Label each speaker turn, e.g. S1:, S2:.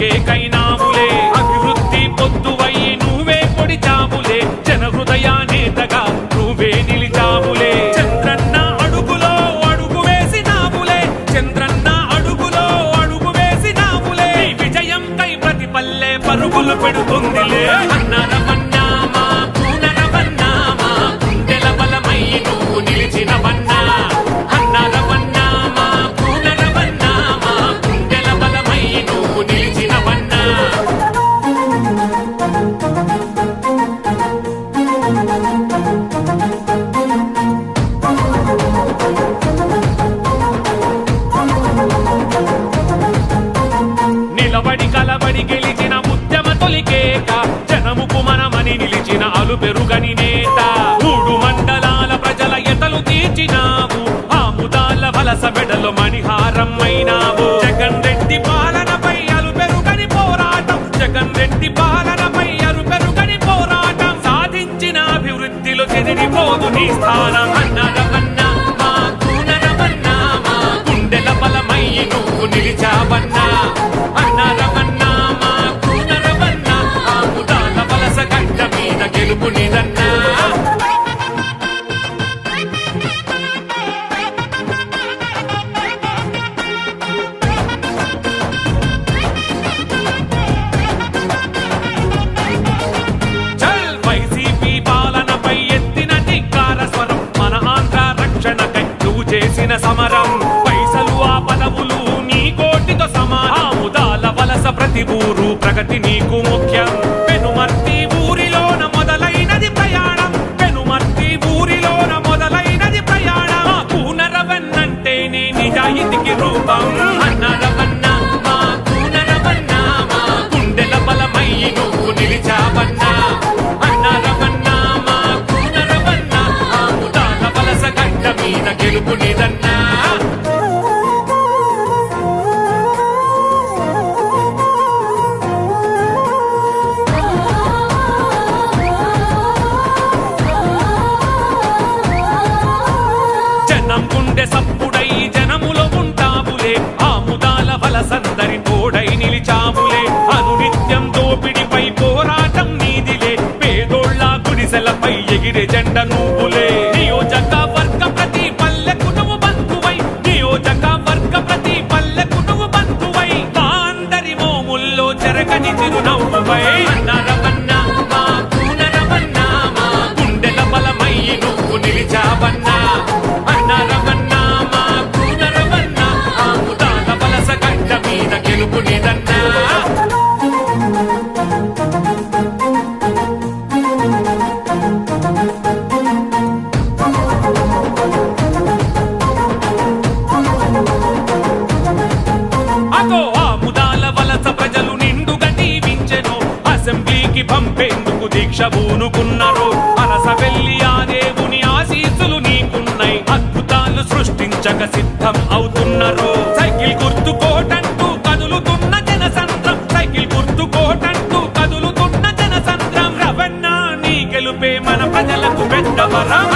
S1: నీకేకైనాములే అభివృద్ధి పొద్దువై నువ్వే పొడిచాములే జన హృదయానేతగా నువ్వే నిలిచాములే. చంద్రన్న అడుగులో అడుగు వేసినావులే చంద్రన్న అడుగులో అడుగు వేసినావులే నీ విజయం కై ప్రతి పల్లె పరుగులు పెడుతుందిలే. అన్నరమన్నామా వలస మెడలో మణిహారం అయినావు జగన్ రెడ్డి పాలనపై అలు పెరుగని పోరాటం. జగన్ రెడ్డి పాలనపై అలు పెరుగని పోరాటం. సాధించిన అభివృద్ధిలో చెదిరిపోదు నీ స్థానం. అన్నరమన్నా మా కూనరమన్నా మా గుండెల బలమై నువ్వు నిలిచావన్నా. అన్నరమన్నా మా కూనరమన్నా ఆ ముదాల వలస గడ్డ మీద గెలుపు నిదన్నా. చేసిన సమరం. పైసలు ఆ పదవులు నీ కోటితో సమానముదాల వలస ప్రతి ఊరు ప్రగతి నీకు ముఖ్యం. పెనుమర్తి ఊరిలోన మొదలైనది ప్రయాణం. పెనుమర్తి ఊరిలోన మొదలైనది ప్రయాణం. ఆ నీ నిజాయితీకి రూపం. ముదాల తోడై నిలిచాములే. అనునిత్యం దోపిడిపై పోరాటం నీదిలే. పేదోళ్ళ గుడిసెలపై ఎగిరే జెండ నువ్వులే నియోజక వర్గ ప్రతి పల్లెకు నువ్వు బంధువై. నియోజక వర్గ ప్రతి పల్లెకు నువ్వు బంధువై. అందరి మోముల్లో జరగని చిరునవ్వుపై. అన్నరవన్నా పంపేందుకు దీక్ష పూనుకున్నారు అలస వెళ్ళి ఆ దేవుని ఆశీస్సులు నీకున్నాయి. అద్భుతాలు సృష్టించక సిద్ధం అవుతున్నారు. సైకిల్ గుర్తుకోటంటూ కదులుతున్న కదులుతున్న జనసంద్రం. సైకిల్ గుర్తుకోటంటూ కదులుతున్న కదులుతున్న జనసంద్రం. రవన్నా నీ గెలుపే మన ప్రజలకు పెద్ద వరం